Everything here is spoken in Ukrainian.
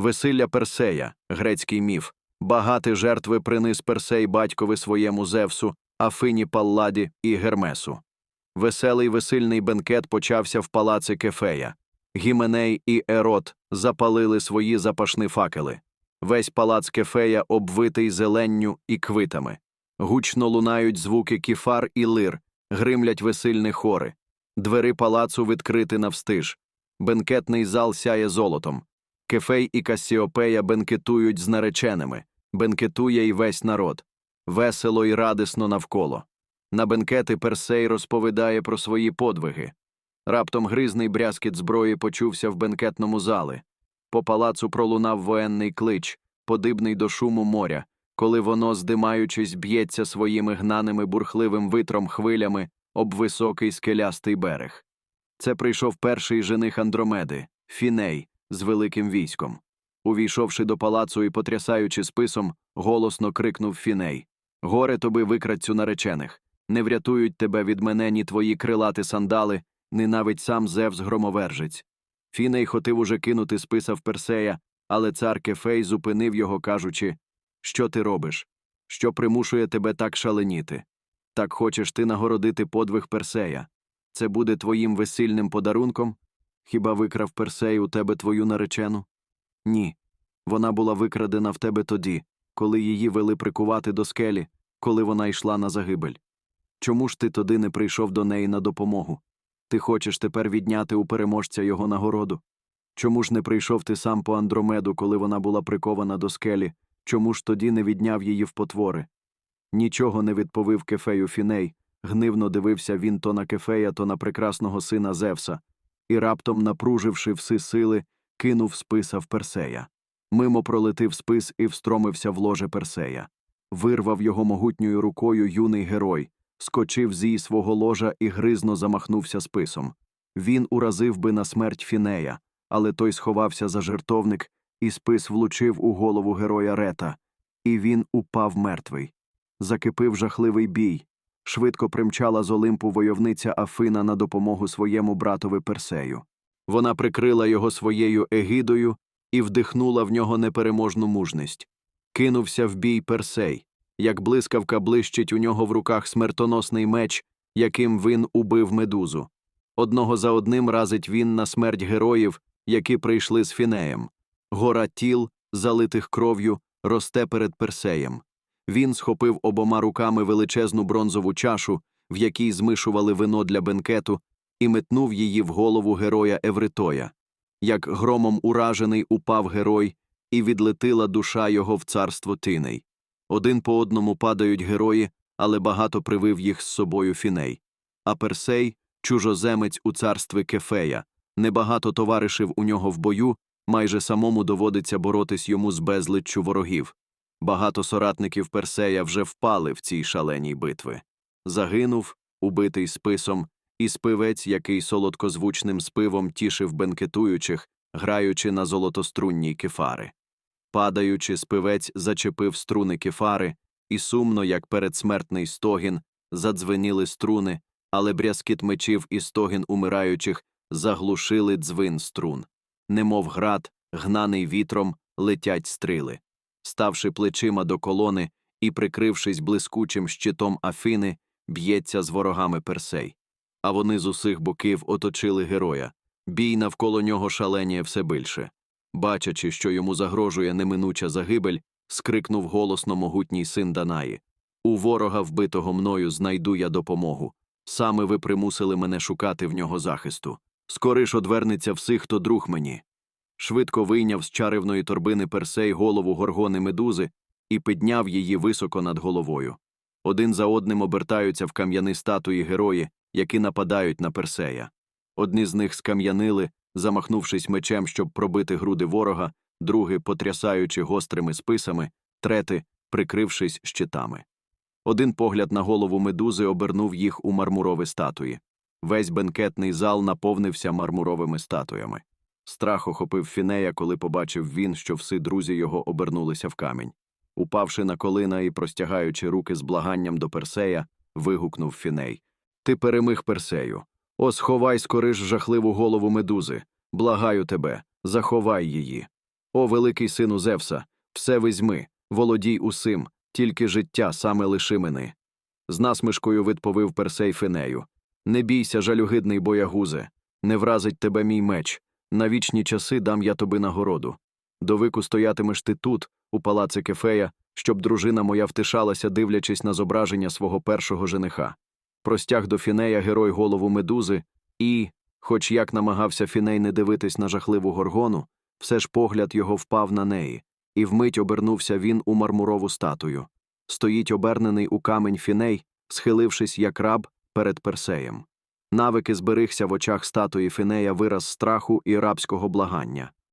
Весилля Персея, грецький міф. Багати жертви приниз Персей батькові своєму Зевсу, Афині Палладі і Гермесу. Веселий весильний бенкет почався в палаці Кефея. Гіменей і Ерот запалили свої запашні факели. Весь палац Кефея обвитий зеленню і квитами. Гучно лунають звуки кіфар і лир, гримлять весильні хори. Двери палацу відкрити навстиж. Бенкетний зал сяє золотом. Кефей і Кассіопея бенкетують з нареченими, бенкетує й весь народ. Весело й радісно навколо. На бенкети Персей розповідає про свої подвиги. Раптом гризний брязкіт зброї почувся в бенкетному залі. По палацу пролунав воєнний клич, подибний до шуму моря, коли воно, здимаючись, б'ється своїми гнаними бурхливим витром хвилями об високий скелястий берег. Це прийшов перший жених Андромеди, Фіней, з великим військом. Увійшовши до палацу і потрясаючи списом, голосно крикнув Фіней Горе тобі, викрадцю наречених! Не врятують тебе від мене ні твої крилати сандали, ні навіть сам Зевс громовержець. Фіней хотів уже кинути списа в Персея, але цар Кефей зупинив його, кажучи Що ти робиш? Що примушує тебе так шаленіти? Так хочеш ти нагородити подвиг Персея? Це буде твоїм весільним подарунком? Хіба викрав Персей у тебе твою наречену? Ні. Вона була викрадена в тебе тоді, коли її вели прикувати до скелі, коли вона йшла на загибель. Чому ж ти тоді не прийшов до неї на допомогу? Ти хочеш тепер відняти у переможця його нагороду? Чому ж не прийшов ти сам по Андромеду, коли вона була прикована до скелі? Чому ж тоді не відняв її в потвори? Нічого не відповів кефею Фіней, гнивно дивився він то на кефея, то на прекрасного сина Зевса, і раптом, напруживши всі сили, кинув списа в Персея. Мимо пролетив спис і встромився в ложе Персея. Вирвав його могутньою рукою юний герой, скочив зі свого ложа і гризно замахнувся списом. Він уразив би на смерть Фінея, але той сховався за жертовник, і спис влучив у голову героя Рета, і він упав мертвий. Закипив жахливий бій. Швидко примчала з Олимпу войовниця Афина на допомогу своєму братові Персею. Вона прикрила його своєю егідою і вдихнула в нього непереможну мужність. Кинувся в бій Персей, як блискавка блищить у нього в руках смертоносний меч, яким він убив медузу. Одного за одним разить він на смерть героїв, які прийшли з Фінеєм. Гора тіл, залитих кров'ю, росте перед Персеєм. Він схопив обома руками величезну бронзову чашу, в якій змишували вино для бенкету, і метнув її в голову героя Евритоя. Як громом уражений упав герой, і відлетила душа його в царство тиней. Один по одному падають герої, але багато привив їх з собою фіней. А Персей, чужоземець у царстві Кефея, небагато товаришів у нього в бою, майже самому доводиться боротись йому з безличчю ворогів. Багато соратників Персея вже впали в цій шаленій битви. Загинув, убитий списом, і спивець, який солодкозвучним спивом тішив бенкетуючих, граючи на золотострунній кефари. Падаючи, спивець зачепив струни кефари, і сумно, як передсмертний стогін, задзвеніли струни, але брязкіт мечів і стогін умираючих заглушили дзвин струн. Немов град, гнаний вітром, летять стріли. Ставши плечима до колони і прикрившись блискучим щитом Афини, б'ється з ворогами Персей. А вони з усіх боків оточили героя. Бій навколо нього шаленіє все більше. Бачачи, що йому загрожує неминуча загибель, скрикнув голосно могутній син Данаї У ворога, вбитого мною, знайду я допомогу. Саме ви примусили мене шукати в нього захисту. Скориш одвернеться всіх, хто друг мені. Швидко вийняв з чаривної торбини Персей голову горгони медузи і підняв її високо над головою. Один за одним обертаються в кам'яни статуї герої, які нападають на Персея. Одні з них скам'янили, замахнувшись мечем, щоб пробити груди ворога, другі потрясаючи гострими списами, трети, прикрившись щитами. Один погляд на голову медузи обернув їх у мармурові статуї. Весь бенкетний зал наповнився мармуровими статуями. Страх охопив Фінея, коли побачив він, що всі друзі його обернулися в камінь. Упавши на колина і простягаючи руки з благанням до Персея, вигукнув Фіней Ти перемиг Персею. О, сховай скориш жахливу голову медузи. Благаю тебе, заховай її. О, великий сину Зевса, все візьми, володій усим, тільки життя саме лиши мени. З насмішкою відповів Персей Фенею. Не бійся, жалюгидний боягузе, не вразить тебе мій меч. На вічні часи дам я тобі нагороду. До віку стоятимеш ти тут, у палаці Кефея, щоб дружина моя втишалася, дивлячись на зображення свого першого жениха. Простяг до Фінея герой голову медузи, і, хоч як намагався Фіней не дивитись на жахливу горгону, все ж погляд його впав на неї, і вмить обернувся він у мармурову статую. Стоїть обернений у камень Фіней, схилившись як раб перед Персеєм. Навики зберігся в очах статуї Фінея вираз страху і рабського благання.